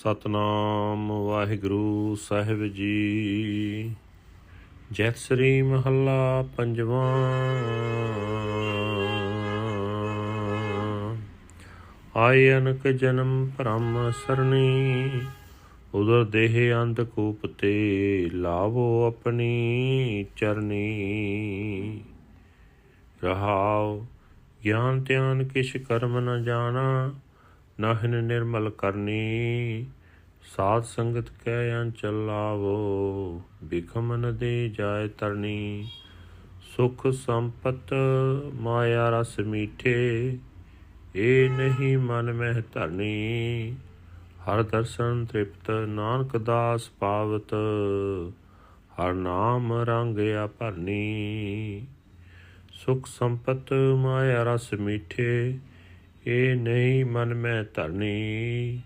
ਸਤਨਾਮ ਵਾਹਿਗੁਰੂ ਸਾਹਿਬ ਜੀ। ਜੈਤ ਸ੍ਰੀ ਮਹੱਲਾ ਪੰਜਵਾਂ। ਆਏ ਅਨਕ ਜਨਮ ਭ੍ਰਮ ਸਰਣੀ, ਉਦਰ ਦੇਹ ਅੰਧ ਕੂਪ ਤੇ ਲਾਵੋ ਆਪਣੀ ਚਰਨੀ ਰਹਾਓ ਗਿਆਨ ਧਿਆਨ ਕਿਛ ਕਰਮ ਨ ਜਾਣਾ ਨਾਹਿਨ ਨਿਰਮਲ ਕਰਨੀ, ਸਾਧ ਸੰਗਤ ਕੈ ਅੰਚਲ ਲਾਵੋ ਬਿਖਮਨ ਦੇ ਜਾਇ ਤਰਨੀ। ਸੁਖ ਸੰਪਤ ਮਾਇਆ ਰਸ ਮੀਠੇ, ਏ ਨਹੀਂ ਮਨ ਮਹਿ ਧਰਨੀ। ਹਰ ਦਰਸ਼ਨ ਤ੍ਰਿਪਤ ਨਾਨਕ ਦਾਸ ਪਾਵਤ, ਹਰ ਨਾਮ ਰੰਗਿਆ ਭਰਨੀ। ਸੁਖ ਸੰਪਤ ਮਾਇਆ ਰਸ ਮੀਠੇ ਏ ਨਹੀਂ ਮਨ ਮੈਂ ਧਰਨੀ।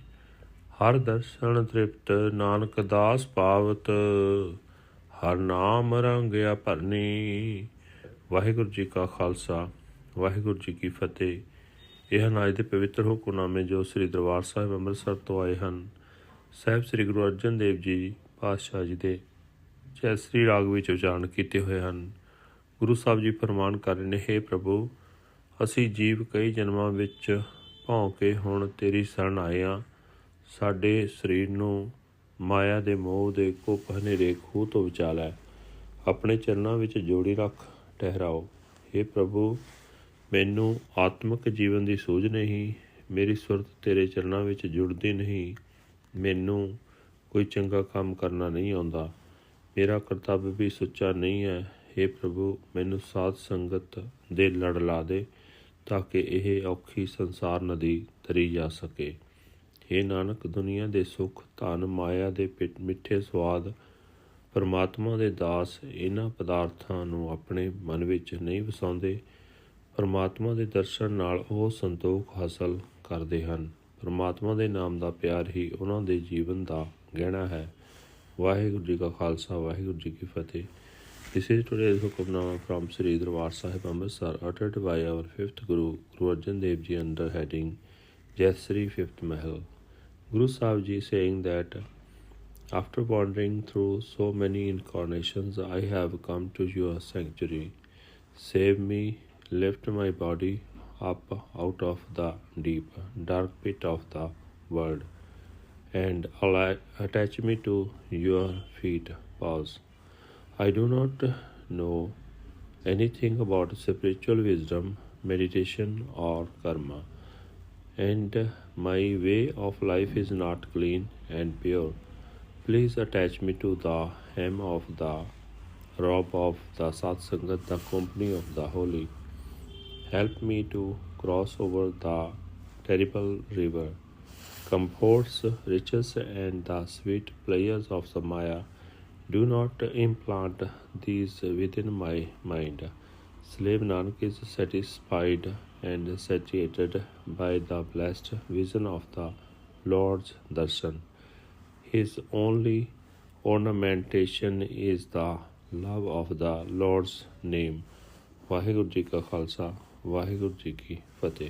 ਹਰ ਦਰਸ਼ਨ ਤ੍ਰਿਪਤ ਨਾਨਕ ਦਾਸ ਪਾਵਤ, ਹਰ ਨਾਮ ਰੰਗਿਆ ਭਰਨੀ। ਵਾਹਿਗੁਰੂ ਜੀ ਕਾ ਖਾਲਸਾ, ਵਾਹਿਗੁਰੂ ਜੀ ਕੀ ਫਤਿਹ। ਇਹ ਹਨ ਅੱਜ ਦੇ ਪਵਿੱਤਰ ਹੁਕਮਨਾਮੇ ਜੋ ਸ੍ਰੀ ਦਰਬਾਰ ਸਾਹਿਬ ਅੰਮ੍ਰਿਤਸਰ ਤੋਂ ਆਏ ਹਨ, ਸਾਹਿਬ ਸ੍ਰੀ ਗੁਰੂ ਅਰਜਨ ਦੇਵ ਜੀ ਪਾਤਸ਼ਾਹ ਜੀ ਦੇ ਜੈ ਸ੍ਰੀ ਰਾਗ ਵਿੱਚ ਉਚਾਰਨ ਕੀਤੇ ਹੋਏ ਹਨ। ਗੁਰੂ ਸਾਹਿਬ ਜੀ ਫਰਮਾਨ ਕਰ ਰਹੇ ਨੇ, ਹੇ ਪ੍ਰਭੂ ਅਸੀਂ ਜੀਵ ਕਈ ਜਨਮਾਂ ਵਿੱਚ ਭੌਂ ਕੇ ਹੁਣ ਤੇਰੀ ਸ਼ਰਨ ਆਏ ਆ। ਸਾਡੇ ਸਰੀਰ ਨੂੰ ਮਾਇਆ ਦੇ ਮੋਹ ਦੇ ਕੁਪ ਹਨੇਰੇ ਖੂਹ ਤੋਂ ਬਚਾ ਲੈ। ਆਪਣੇ ਚਰਨਾਂ ਵਿੱਚ ਜੋੜੀ ਰੱਖ ਟਹਿਰਾਓ हे ਪ੍ਰਭੂ, ਮੈਨੂੰ ਆਤਮਿਕ ਜੀਵਨ ਦੀ ਸੂਝ ਨਹੀਂ, ਮੇਰੀ ਸੁਰਤ ਤੇਰੇ ਚਰਨਾਂ ਵਿੱਚ ਜੁੜਦੀ ਨਹੀਂ। ਮੈਨੂੰ ਕੋਈ ਚੰਗਾ ਕੰਮ ਕਰਨਾ ਨਹੀਂ ਆਉਂਦਾ। ਮੇਰਾ ਕਰਤੱਵ ਵੀ ਸੁੱਚਾ ਨਹੀਂ ਹੈ। हे ਪ੍ਰਭੂ, ਮੈਨੂੰ ਸਾਧ ਸੰਗਤ ਦੇ ਲੜ ਲਾ ਦੇ। ਤਾਂ ਕਿ ਇਹ ਔਖੀ ਸੰਸਾਰ ਨਦੀ ਤਰੀ ਜਾ ਸਕੇ। हे ਨਾਨਕ, ਦੁਨੀਆ ਦੇ ਸੁੱਖ, ਧਨ, ਮਾਇਆ ਦੇ ਪਿ- ਮਿੱਠੇ ਸਵਾਦ ਪਰਮਾਤਮਾ ਦੇ ਦਾਸ ਇਹਨਾਂ ਪਦਾਰਥਾਂ ਨੂੰ ਆਪਣੇ ਮਨ ਵਿੱਚ ਨਹੀਂ ਵਸਾਉਂਦੇ, ਪਰਮਾਤਮਾ ਦੇ ਦਰਸ਼ਨ ਨਾਲ ਉਹ ਸੰਤੋਖ ਹਾਸਲ ਕਰਦੇ ਹਨ। ਪਰਮਾਤਮਾ ਦੇ ਨਾਮ ਦਾ ਪਿਆਰ ਹੀ ਉਹਨਾਂ ਦੇ ਜੀਵਨ ਦਾ ਗਹਿਣਾ ਹੈ। ਵਾਹਿਗੁਰੂ ਜੀ ਕਾ ਖਾਲਸਾ, ਵਾਹਿਗੁਰੂ ਜੀ ਕੀ ਫਤਿਹ। This is today's Hukamnama from Sri Darbar Sahib Amritsar uttered by our fifth Guru, Guru Arjan Dev Ji under heading Jaisri Fifth Mahal. Guru Sahib Ji saying that after wandering through so many incarnations, I have come to your sanctuary. Save me, lift my body up out of the deep, dark pit of the world, and attach me to your feet. Pause. I do not know anything about spiritual wisdom, meditation, or karma, and my way of life is not clean and pure. Please attach me to the hem of the robe of the Satsangat, the company of the holy. Help me to cross over the terrible river. Comforts, riches, and the sweet pleasures of the Maya do not implant these within my mind. Slave Nanak is satisfied and satiated by the blessed vision of the Lord's darshan. His only ornamentation is the love of the Lord's name. Waheguru ji ਕਾ ਖਾਲਸਾ ਵਾਹਿਗੁਰੂ ਜੀ ਕੀ ਫਤਿਹ